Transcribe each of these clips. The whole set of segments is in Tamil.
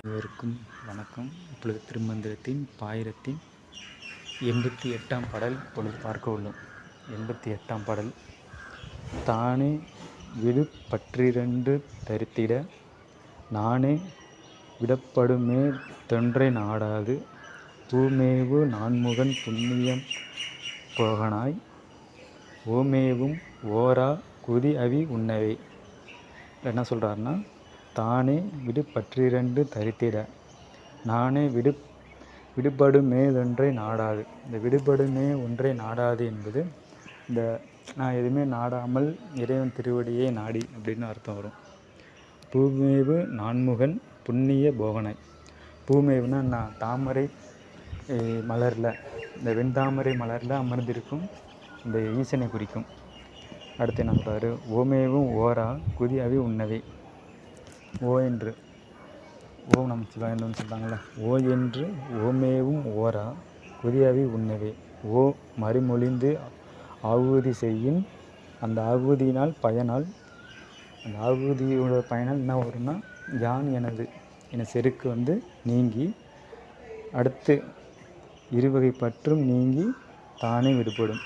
அனைவருக்கும் வணக்கம். இப்பொழுது திருமந்திரத்தின் பாயிரத்தின் எண்பத்தி எட்டாம் பாடல் இப்பொழுது பார்க்க உள்ளோம். எண்பத்தி எட்டாம் பாடல். தானே விடு பற்றிரண்டு தரித்திட நானே விடப்படுமே தொன்றை நாடாது. பூமேவு நான்முகன் புண்ணியம் போகனாய் ஓமேவும் ஓரா குதி அவி உண்ணவே என்ன சொல்கிறாருன்னா தானே விடு பற்றிரண்டு தரித்திட. நானே விடு விடுபடுமே ஒன்றை நாடாது. இந்த விடுபடுமே ஒன்றை நாடாது என்பது இந்த நான் எதுவுமே நாடாமல் இறைவன் திருவடியே நாடி அப்படின்னு அர்த்தம் வரும். பூமேவு நான்முகன் புண்ணிய போகனை. பூமேவுனா நான் தாமரை மலரில். இந்த வெண்தாமரை மலரில் அமர்ந்திருக்கும் இந்த ஈசனை குறிக்கும். அடுத்து என்ன சொல்கிறாரு ஓமேவும் ஓரா குதி அவி உண்ணவே ஓ என்று. ஓம் நம சிவாயன்னு சொல்கிறாங்களே ஓ என்று ஓமேவும் ஓரா குதியவி உண்ணவே ஓ மறுமொழிந்து ஆகுதி செய்யின் அந்த ஆகுதியினால் பயனால் அந்த ஆகுதியோட பயனால் என்ன வரும்னா யான் எனது. என செருக்கு வந்து நீங்கி அடுத்து இருவகை பற்றும் நீங்கி தானே விடுபடும்.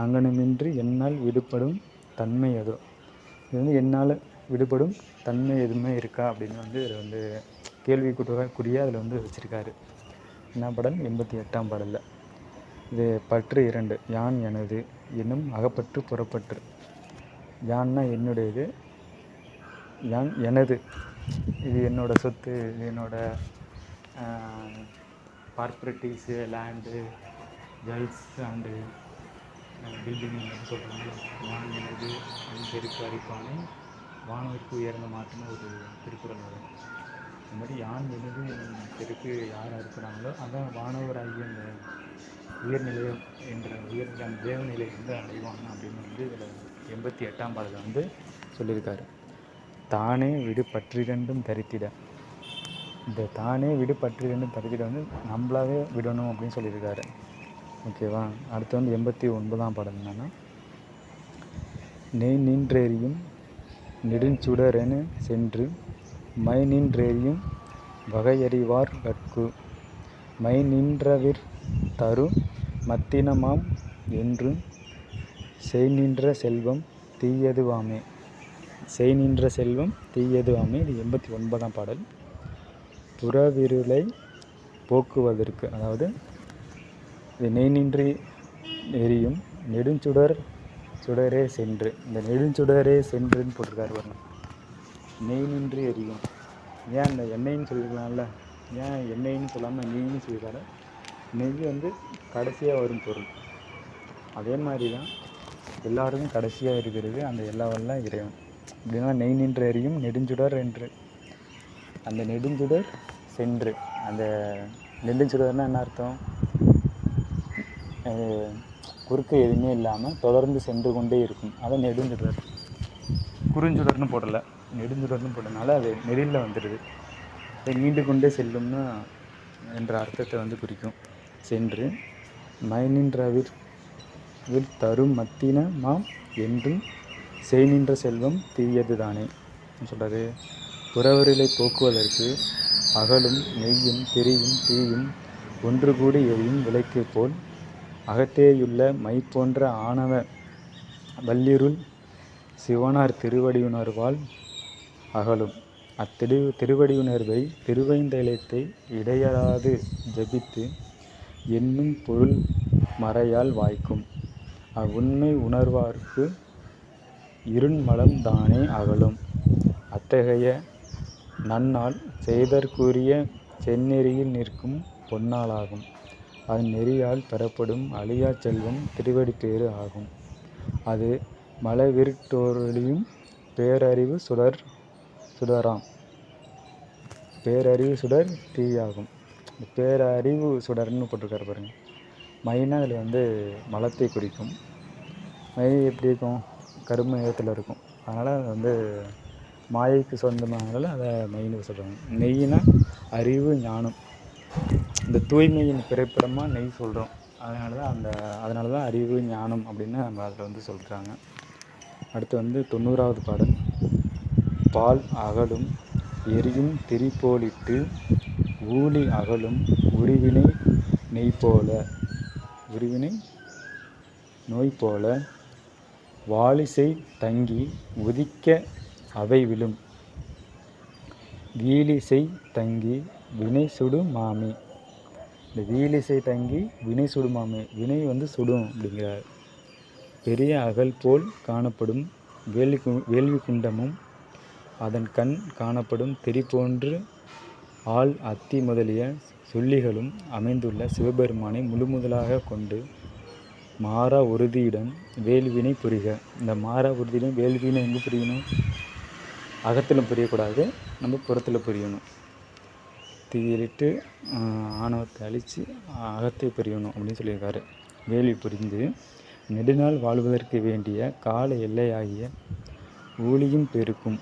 அங்கனமின்றி என்னால் விடுபடும் தன்மை எதோ? இது வந்து என்னால் விடுபடும் தன்மை எதுவுமே இருக்கா? அப்படின்னு வந்து இதில் வந்து கேள்விக்குரிய அதில் வந்து வச்சுருக்காரு. என்ன படம் எண்பத்தி எட்டாம் பாடலில். இது பற்று இரண்டு. யான் எனது என்னும் அகப்பற்று புறப்பற்று. யான்னா என்னுடையது? யான் எனது. இது என்னோட சொத்து இது என்னோட properties land jewels and building சொல்கிறாங்க யான் எனது என் பெருக்கு அரிப்பானை உயர்ந்த மாட்டுன்னு ஒரு திருக்குறள் வரும் இந்த மாதிரி யான் எனது எனும் பெருக்கு யார் இருக்கிறாங்களோ அதான் வானவராகிய அந்த உயர்நிலையம் என்ற உயர் அந்த தேவநிலை வந்து அடைவான் அப்படின்னு வந்து இதில் எண்பத்தி எட்டாம் பாடலில் வந்து சொல்லியிருக்காரு. தானே விடு பற்றிரண்டும் தரித்திட இந்த தானே விடு பற்றிரண்டும் தரித்திட வந்து நம்மளாவே விடணும் அப்படின்னு சொல்லியிருக்காரு. ஓகேவா? அடுத்து வந்து எண்பத்தி ஒன்பதாம் பாடல் என்னன்னா நெய் நின்றேறியும் நெடுஞ்சுடரென சென்று மை நின்றேறியும் வகையறிவார் கட்கு மை நின்றவிர் தரு மத்தினமாம் என்று செய் நின்ற செல்வம் தீயதுவாமே. செய் நின்ற செல்வம் தீயதுவாமே. இது எண்பத்தி ஒன்பதாம் பாடல். புறவிருளை போக்குவதற்கு அதாவது இது நெய் நின்றி எரியும் நெடுஞ்சுடர் சுடரே சென்று. இந்த நெடுஞ்சுடரே சென்றுன்னு போட்டிருக்காரு பாருங்க. நெய் நின்று எரியும். ஏன் அந்த எண்ணெய்ன்னு சொல்லியிருக்கலாம்ல ஏன் எண்ணெய்ன்னு சொல்லாமல் நெய்ன்னு சொல்லியிருக்காரு நெய் வந்து கடைசியாக வரும் பொருள். அதே மாதிரி தான் எல்லாருக்கும் கடைசியாக இருக்கிறது அந்த எல்லா வல்ல இறைவன். அப்படின்னா நெய் நின்று எரியும் நெடுஞ்சுடர் என்று. அந்த நெடுஞ்சுடர் சென்று. அந்த நெடுஞ்சுடர்னால் என்ன அர்த்தம்? குறுக்கு எதுவுமே இல்லாமல் தொடர்ந்து சென்று கொண்டே இருக்கும். அதை நெடுஞ்சுடர் குறுஞ்சுடர்னு போடலை. நெடுஞ்சுடர்னு போட்டனால அது நெடிலில் வந்துடுது அதை நீண்டு கொண்டே செல்லும்னா என்ற அர்த்தத்தை வந்து குறிக்கும். சென்று மைனின்றவிர் வில் தரும் மத்தின மாம் என்றும் செய் நின்ற செல்வம் தீயது தானே. சொல்கிறது புறவரிலை போக்குவதற்கு அகலும் நெய்யும் திரியும் தீயும் ஒன்று கூடி எரியும் விளக்கு போல் அகத்தேயுள்ள மை போன்ற ஆணவ வல்லிருள் சிவனார் திருவடியுணர்வால் அகலும். அத்திரு திருவடியுணர்வை திருவைந்தலத்தை இடையறாது ஜபித்து என்னும் பொருள் மறையால் வாய்க்கும். அவ்வுண்மை உணர்வார்க்கு இருண்மலம் தானே அகலும். அத்தகைய நன்னால் செய்தற்குரிய செந்நெறியில் நிற்கும் பொன்னாளாகும். அந்நெறியால் பெறப்படும் அழியாச் செல்வம் திருவடிப்பேறு ஆகும். அது மலவிருட்டோரொளியும் பேரறிவு சுடர் சுடராம். பேரறிவு சுடர் தீயாகும். இந்த பேரறிவு சுடர்னு போட்டிருக்காரு பாருங்கள் மைனா அதில் வந்து மலத்தை குறிக்கும். மை எப்படி இருக்கும்? கரும நிறத்தில் இருக்கும். அதனால் அது வந்து மாயைக்கு சொந்தமானதால் அதை மைன்னு சொல்கிறாங்க நெய்னா அறிவு ஞானம். இந்த தூய்மையின் பிறப்பிடமாக நெய் சொல்கிறோம் அதனால தான் அந்த அதனால தான் அறிவு ஞானம் அப்படின்னு நம்ம அதில் வந்து சொல்கிறாங்க அடுத்து வந்து தொண்ணூறாவது பாடல். பால் அகலும் எரியும் திரிப்போலிட்டு ஊழி அகலும் உருவினை நெய் போல. உருவினை நோய் போல. வாலிசை தங்கி உதிக்க அவை விழும். வீலிசை தங்கி வினை சுடும் மாமி. இந்த வீலிசை தங்கி வினை சுடுமாமே வினை வந்து சுடும் அப்படிங்கிறார். பெரிய அகல் போல் காணப்படும் வேள்வி கு- வேள்வி குண்டமும் அதன் கண் காணப்படும் திரி போன்று ஆள் அத்தி முதலிய சொல்லிகளும் அமைந்துள்ள சிவபெருமானை முழுமுதலாக கொண்டு மாறா உறுதியுடன் வேள்வினை புரிக. இந்த மாறா உறுதியுடன் வேள்வினை எங்கே புரியணும்? அகத்திலும் புரியக்கூடாது நம்ம புறத்தில் புரியணும். தீயிலிட்டு ஆணவத்தை அழித்து அகத்தை புரியணும் அப்படின்னு சொல்லியிருக்காரு. வேள்வி புரிந்து நெடுநாள் வாழ்வதற்கு வேண்டிய கால எல்லையாகிய ஊழியும் பெருக்கும்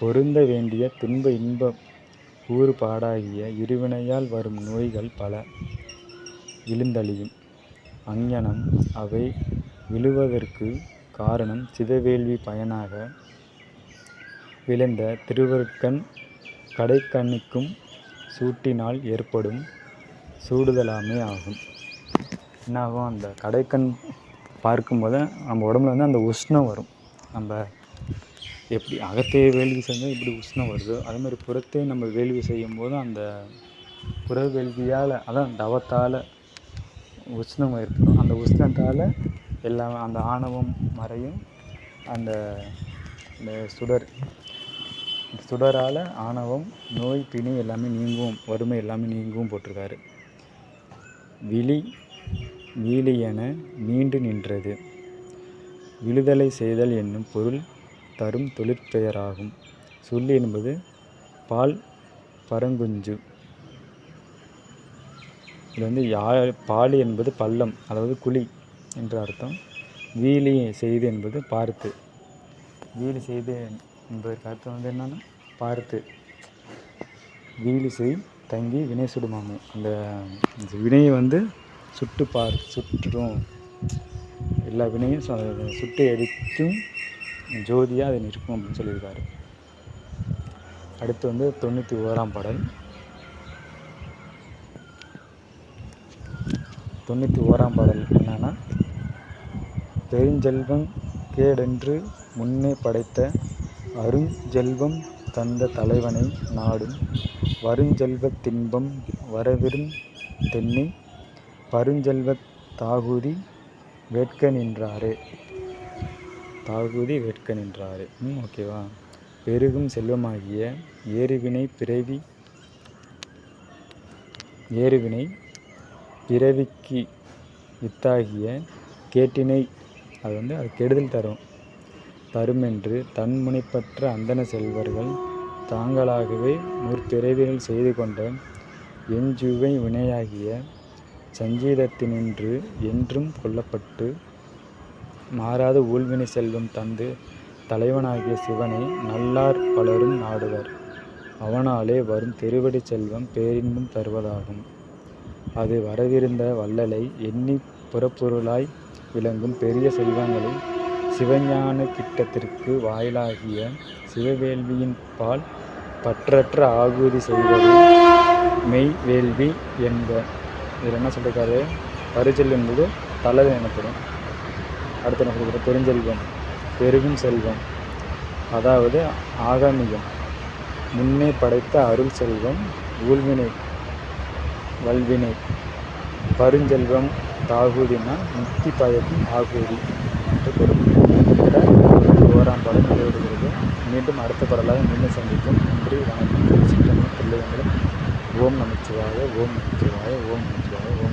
பொருந்த வேண்டிய துன்ப இன்ப கூறுபாடாகிய இருவினையால் வரும் நோய்கள் பல. விழுந்தழியும் அங்ஙனம் அவை விழுவதற்கு காரணம் சிதவேள்வி பயனாக விளைந்த திருவருட்கண் கடைக்கண்ணிக்கும் சூட்டினால் ஏற்படும் சூடுதலாமே ஆகும். என்னாகும் அந்த கடைக்கண் பார்க்கும்போது நம்ம உடம்புல வந்து அந்த உஷ்ணம் வரும். நம்ம எப்படி அகத்தே வேள்வி செஞ்சால் எப்படி உஷ்ணம் வருதோ அதே மாதிரி புறத்தே நம்ம வேள்வி செய்யும் போது அந்த புற வேள்வியால் அதான் தவத்தால் உஷ்ணம் ஏற்படும். அந்த உஷ்ணத்தால் எல்லாம் அந்த ஆணவம் மறையும். அந்த இந்த சுடர் சுடரால் ஆணவம் நோய் பிணி எல்லாமே நீங்கும் வறுமை எல்லாமே நீங்கும் போட்டிருக்காரு. விழி வீலி என நீண்டு நின்றது. விழுதலை செய்தல் என்னும் பொருள் தரும் தொழிற்பெயராகும். சொல்லி என்பது பால் பரங்குஞ்சு. இது வந்து யா பாலி என்பது பள்ளம் அதாவது குழி என்ற அர்த்தம். வீலி செய்து என்பது பார்த்து. வீலி செய்து என்பதற்கு அர்த்தம் வந்து என்னென்னா பார்த்து. வீலி செய் தங்கி வினை சுடுமாமே அந்த வினையை வந்து சுட்டு பார் சுற்றும் எல்லா வினையும் சு- சுட்டு அடித்தும் ஜோதியாக அது நிற்கும் அப்படின்னு சொல்லியிருக்காரு. அடுத்து வந்து தொண்ணூற்றி ஓராம் பாடல். தொண்ணூற்றி ஓராம் பாடல் என்னென்னா பெருஞ்செல்வம் கேடென்று முன்னே படைத்த அருஞ்செல்வம் தந்த தலைவனை நாடும் வருஞ்செல்வத் தின்பம் வரவிருந் தென்னி பருஞ்செல்வத் தாகுதி வேட்க நின்றாரே. தாகுதி வேட்க நின்றாரே. ம் ஓகேவா பெருகும் செல்வமாகிய ஏறுவினை பிறவி ஏறுவினை பிறவிக்கு வித்தாகிய கேட்டினை அது வந்து அது கெடுதல் தரும். தருமென்று தன்முனைப்பற்ற அந்தன செல்வர்கள் தாங்களாகவே முற்பிறவிகள் செய்து கொண்ட எஞ்சுவை வினையாகிய சஞ்சீதத்தினின்று என்றும் கொல்லப்பட்டு மாறாத ஊழ்வினை செல்வம் தந்து தலைவனாகிய சிவனை நல்லார் பலரும் நாடுவர். அவனாலே வரும் திருவடி செல்வம் பேரின்பம் தருவதாகும். அது வரவிருந்த வள்ளலை எண்ணி புறப்பொருளாய் விளங்கும் பெரிய செல்வங்களை சிவஞான கிட்டத்திற்கு வாயிலாகிய சிவவேள்வியின் பால் பற்றற்ற ஆகுதி செய்வது மெய் வேள்வி என்ப இதில் என்ன சொல்லியிருக்காரு பரிச்சல் என்பது தலது எனப்படும். அடுத்து என்ன சொல்லியிருக்காரு பெருஞ்செல்வம் பெருகும் செல்வம் அதாவது ஆகமிகம். முன்னே படைத்த அருள் செல்வம் ஊழ்வினை வல்வினை. பருஞ்செல்வம் தாகூதினா முக்தி பயக்கும் ஆகூதி என்று பொருள். பாடல் நிறைவடைகிறது மீண்டும் அடுத்த பாடலாக மீண்டும் சந்திக்கும். நன்றி வணக்கம். சிற்றம்பலம் பிள்ளைங்களும் ஓம் நமச்சிவாய ஓம் நமச்சிவாய ஓம் நமச்சிவாய ஓம்